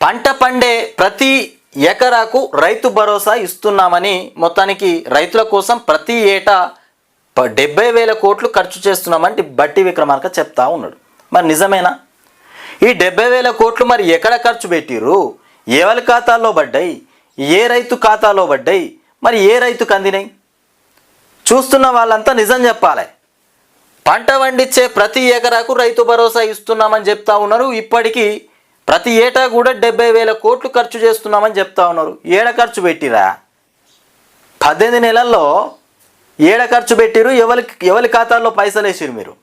పంట పండే ప్రతి ఎకరాకు రైతు భరోసా ఇస్తున్నామని మొత్తానికి రైతుల కోసం ప్రతి ఏటా డెబ్బై వేల కోట్లు ఖర్చు చేస్తున్నామంటే బట్టి విక్రమార్క చెప్తా ఉన్నాడు. మరి నిజమేనా? ఈ డెబ్బై వేల కోట్లు మరి ఎక్కడ ఖర్చు పెట్టిర్రు? ఎవరి ఖాతాల్లో పడ్డాయి? ఏ రైతు ఖాతాలో పడ్డాయి? మరి ఏ రైతుకు అందినాయి? చూస్తున్న వాళ్ళంతా నిజం చెప్పాలి. పంట పండించే ప్రతి ఎకరాకు రైతు భరోసా ఇస్తున్నామని చెప్తా ఉన్నారు. ఇప్పటికీ ప్రతి ఏటా కూడా డెబ్బై వేల కోట్లు ఖర్చు చేస్తున్నామని చెప్తా ఉన్నారు. ఏడ ఖర్చు పెట్టిరా? పద్దెనిమిది నెలల్లో ఏడ ఖర్చు పెట్టిరు? ఎవరి ఎవరి ఖాతాల్లో పైసలు వేసిరు మీరు?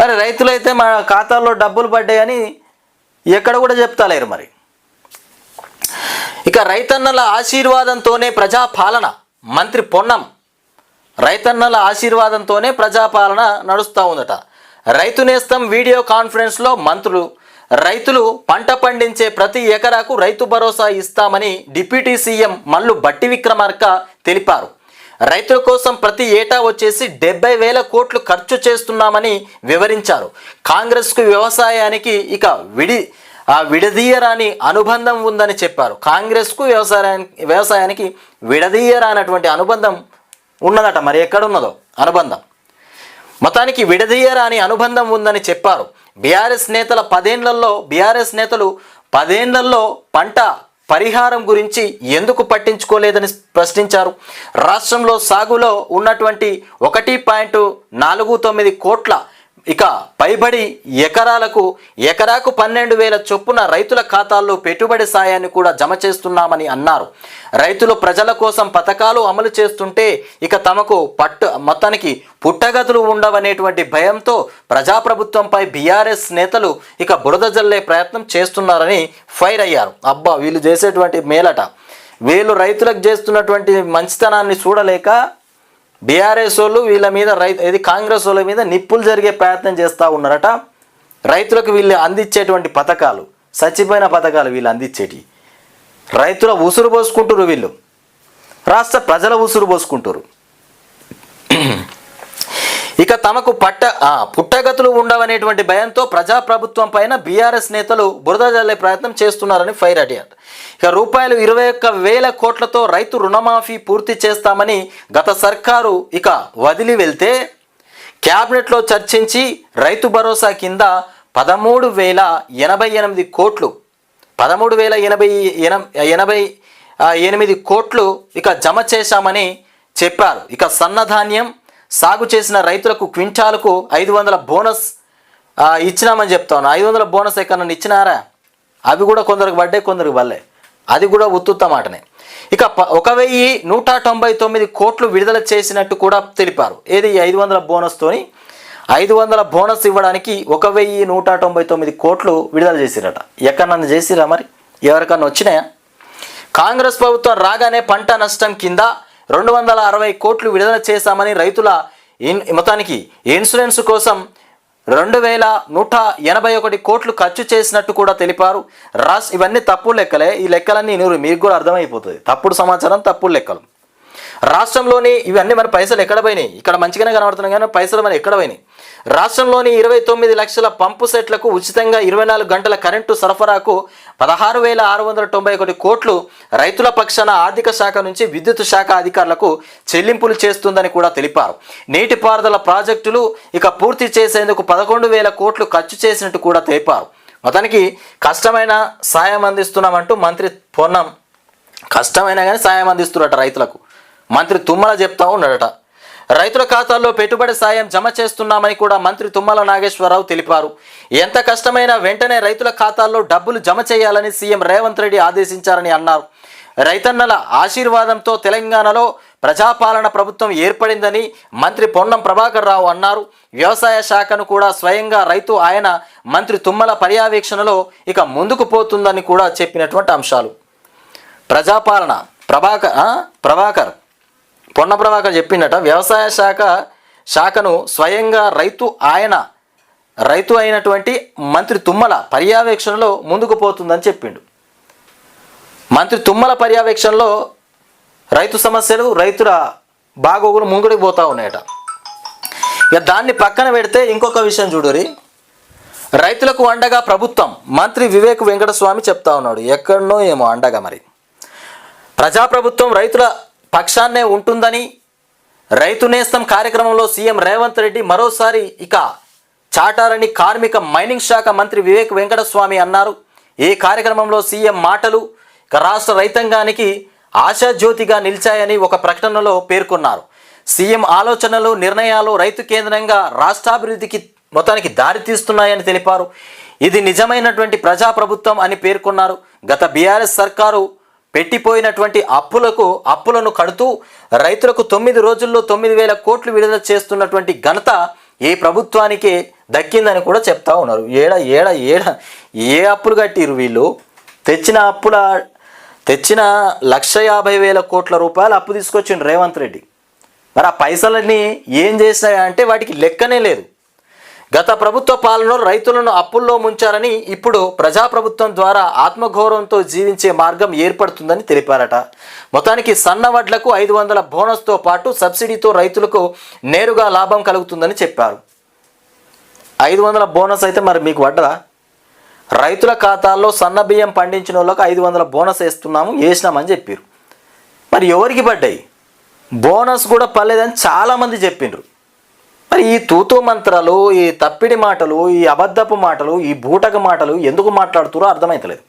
మరి రైతులైతే మా ఖాతాల్లో డబ్బులు పడ్డాయని ఎక్కడ కూడా చెప్తాలేరు మరి. ఇక రైతన్నల ఆశీర్వాదంతోనే ప్రజాపాలన మంత్రి పొన్నం. రైతన్నల ఆశీర్వాదంతోనే ప్రజాపాలన నడుస్తూ ఉందట. రైతు నేస్తం వీడియో కాన్ఫరెన్స్లో మంత్రులు రైతులు పంట పండించే ప్రతి ఎకరాకు రైతు భరోసా ఇస్తామని డిప్యూటీ సీఎం మల్లు బట్టి విక్రమార్క తెలిపారు. రైతుల కోసం ప్రతి ఏటా వచ్చేసి డెబ్బై వేల కోట్లు ఖర్చు చేస్తున్నామని వివరించారు. కాంగ్రెస్కు వ్యవసాయానికి ఇక విడి ఆ విడదీయరాని అనుబంధం ఉందని చెప్పారు. కాంగ్రెస్కు వ్యవసాయానికి వ్యవసాయానికి విడదీయరానటువంటి అనుబంధం ఉన్నదట. మరి ఎక్కడున్నదో? అనుబంధం. మతానికి విడదీయరాని అనుబంధం ఉందని చెప్పారు. బీఆర్ఎస్ నేతల పదేండ్లలో బీఆర్ఎస్ నేతలు పదేండ్లలో పంట పరిహారం గురించి ఎందుకు పట్టించుకోలేదని ప్రశ్నించారు. రాష్ట్రంలో సాగులో ఉన్నటువంటి ఒకటి పాయింట్ నాలుగు తొమ్మిది కోట్ల ఇక పైబడి ఎకరాలకు ఎకరాకు పన్నెండు వేల చొప్పున రైతుల ఖాతాల్లో పెట్టుబడి సాయాన్ని కూడా జమ చేస్తున్నామని అన్నారు. రైతులు ప్రజల కోసం పథకాలు అమలు చేస్తుంటే ఇక తమకు పట్టు మొత్తానికి పుట్టగతులు ఉండవనేటువంటి భయంతో ప్రజాప్రభుత్వంపై బీఆర్ఎస్ నేతలు ఇక బురద జల్లే ప్రయత్నం చేస్తున్నారని ఫైర్ అయ్యారు. అబ్బా వీళ్ళు చేసేటువంటి మేలట. వీళ్ళు రైతులకు చేస్తున్నటువంటి మంచితనాన్ని చూడలేక బీఆర్ఎస్ వాళ్ళు వీళ్ళ మీద రైతు ఇది కాంగ్రెస్ వాళ్ళ మీద నిప్పులు జరిగే ప్రయత్నం చేస్తూ ఉన్నారట. రైతులకు వీళ్ళు అందించేటువంటి పథకాలు చచ్చిపోయిన పథకాలు వీళ్ళు అందించేటి. రైతుల ఉసురు పోసుకుంటారు వీళ్ళు. రాష్ట్ర ప్రజల ఉసురు పోసుకుంటారు ఇక తమకు పట్ట పుట్టగతులు ఉండవనేటువంటి భయంతో ప్రజాప్రభుత్వం పైన బీఆర్ఎస్ నేతలు బురద జల్లే ప్రయత్నం చేస్తున్నారని ఫైర్ అడిగారు. ఇక రూపాయలు ఇరవై ఒక్క వేల కోట్లతో రైతు రుణమాఫీ పూర్తి చేస్తామని గత సర్కారు ఇక వదిలి వెళ్తే క్యాబినెట్లో చర్చించి రైతు భరోసా కింద పదమూడు వేల ఎనభై ఎనిమిది కోట్లు పదమూడు వేల ఎనభై ఎనభై ఎనిమిది కోట్లు ఇక జమ చేశామని చెప్పారు. ఇక సన్నధాన్యం సాగు చేసిన రైతులకు క్వింటాలకు ఐదు వందల బోనస్ ఇచ్చినామని చెప్తాను. ఐదు వందల బోనస్ ఎక్కడన్నా ఇచ్చినారా? అవి కూడా కొందరికి పడ్డాయి కొందరికి పడలే. అది కూడా ఉత్తుత్త మాటనే. ఇక ప- ఒక వెయ్యి నూట తొంభై తొమ్మిది కోట్లు విడుదల చేసినట్టు కూడా తెలిపారు. ఏది ఐదు వందల బోనస్తోని? ఐదు వందల బోనస్ ఇవ్వడానికి ఒక వెయ్యి నూట తొంభై తొమ్మిది కోట్లు విడుదల చేసిరట. ఎక్కడన్నా చేసిరా మరి? ఎవరికన్నా వచ్చినాయా? కాంగ్రెస్ ప్రభుత్వం రాగానే పంట నష్టం కింద రెండు వందల అరవై కోట్లు విడుదల చేశామని రైతుల ఇన్ మొత్తానికి ఇన్సూరెన్స్ కోసం రెండు వేల నూట ఎనభై ఒకటి కోట్లు ఖర్చు చేసినట్టు కూడా తెలిపారు. రాస్ ఇవన్నీ తప్పుడు లెక్కలే. ఈ లెక్కలన్నీ మీరు మీకు కూడా అర్థమైపోతుంది. తప్పుడు సమాచారం తప్పుడు లెక్కలు. రాష్ట్రంలోని ఇవన్నీ మరి పైసలు ఎక్కడ పోయినాయి? ఇక్కడ మంచిగానే కనబడుతున్నాయి కానీ పైసలు మరి ఎక్కడ పోయినాయి? రాష్ట్రంలోని ఇరవై తొమ్మిది లక్షల పంపు సెట్లకు ఉచితంగా ఇరవై నాలుగు గంటల కరెంటు సరఫరాకు పదహారు వేల ఆరు వందల తొంభై ఒకటి కోట్లు రైతుల పక్షాన ఆర్థిక శాఖ నుంచి విద్యుత్ శాఖ అధికారులకు చెల్లింపులు చేస్తుందని కూడా తెలిపారు. నీటిపారుదల ప్రాజెక్టులు ఇక పూర్తి చేసేందుకు పదకొండు వేల కోట్లు ఖర్చు చేసినట్టు కూడా తెలిపారు. మొత్తానికి కష్టమైన సాయం అందిస్తున్నామంటూ మంత్రి పొన్నం. కష్టమైనా కానీ సాయం అందిస్తున్నట రైతులకు. మంత్రి తుమ్మల చెప్తా ఉన్నాడట. రైతుల ఖాతాల్లో పెట్టుబడి సాయం జమ చేస్తున్నామని కూడా మంత్రి తుమ్మల నాగేశ్వరరావు తెలిపారు. ఎంత కష్టమైనా వెంటనే రైతుల ఖాతాల్లో డబ్బులు జమ చేయాలని సీఎం రేవంత్ రెడ్డి ఆదేశించారని అన్నారు. రైతన్నల ఆశీర్వాదంతో తెలంగాణలో ప్రజాపాలన ప్రభుత్వం ఏర్పడిందని మంత్రి పొన్నం ప్రభాకర్ రావు అన్నారు. వ్యవసాయ శాఖను కూడా స్వయంగా రైతు ఆయన మంత్రి తుమ్మల పర్యవేక్షణలో ఇక ముందుకు పోతుందని కూడా చెప్పినటువంటి అంశాలు. ప్రజాపాలన ప్రభాకర్ ప్రభాకర్ పొన్న ప్రభాకర్ చెప్పిండట వ్యవసాయ శాఖ శాఖను స్వయంగా రైతు ఆయన రైతు అయినటువంటి మంత్రి తుమ్మల పర్యవేక్షణలో ముందుకు పోతుందని చెప్పిండు. మంత్రి తుమ్మల పర్యవేక్షణలో రైతు సమస్యలు రైతుల బాగోగులు ముంగుడికి పోతా ఉన్నాయట. ఇక దాన్ని పక్కన పెడితే ఇంకొక విషయం చూడరి. రైతులకు అండగా ప్రభుత్వం మంత్రి వివేక్ వెంకటస్వామి చెప్తా ఉన్నాడు. ఎక్కడనో ఏమో అండగా మరి. ప్రజాప్రభుత్వం రైతుల పక్షాన్నే ఉంటుందని రైతు నేస్తం కార్యక్రమంలో సీఎం రేవంత్ రెడ్డి మరోసారి ఇక చాటారని కార్మిక మైనింగ్ శాఖ మంత్రి వివేక్ వెంకటస్వామి అన్నారు. ఈ కార్యక్రమంలో సీఎం మాటలు ఇక రాష్ట్ర రైతాంగానికి ఆశాజ్యోతిగా నిలిచాయని ఒక ప్రకటనలో పేర్కొన్నారు. సీఎం ఆలోచనలు నిర్ణయాలు రైతు కేంద్రంగా రాష్ట్రాభివృద్ధికి మొత్తానికి దారితీస్తున్నాయని తెలిపారు. ఇది నిజమైనటువంటి ప్రజాప్రభుత్వం అని పేర్కొన్నారు. గత బీఆర్ఎస్ సర్కారు పెట్టిపోయినటువంటి అప్పులకు అప్పులను కడుతూ రైతులకు తొమ్మిది రోజుల్లో తొమ్మిది వేల కోట్లు విడుదల చేస్తున్నటువంటి ఘనత ఏ ప్రభుత్వానికి దక్కిందని కూడా చెప్తా ఉన్నారు. ఏడ ఏడ ఏడ ఏ అప్పులు కట్టిరు వీళ్ళు? తెచ్చిన అప్పుల తెచ్చిన లక్ష యాభై వేల కోట్ల రూపాయలు అప్పు తీసుకొచ్చిండు రేవంత్ రెడ్డి. మరి ఆ పైసలన్నీ ఏం చేసినాయంటే వాటికి లెక్కనే లేదు. గత ప్రభుత్వ పాలనలో రైతులను అప్పుల్లో ముంచారని ఇప్పుడు ప్రజాప్రభుత్వం ద్వారా ఆత్మగౌరవంతో జీవించే మార్గం ఏర్పడుతుందని తెలిపారట. మొత్తానికి సన్న వడ్లకు ఐదు వందల బోనస్తో పాటు సబ్సిడీతో రైతులకు నేరుగా లాభం కలుగుతుందని చెప్పారు. ఐదు వందల బోనస్ అయితే మరి మీకు పడ్డదా రైతుల ఖాతాల్లో సన్న బియ్యం పండించిన వాళ్ళకు ఐదు వందల బోనస్ వేస్తున్నాము వేసినామని చెప్పారు. మరి ఎవరికి పడ్డాయి? బోనస్ కూడా పర్లేదని చాలామంది చెప్పిండ్రు. మరి ఈ తూతూ మంత్రాలు ఈ తప్పిడి మాటలు ఈ అబద్ధపు మాటలు ఈ బూటక మాటలు ఎందుకు మాట్లాడుతారో అర్థమవుతలేదు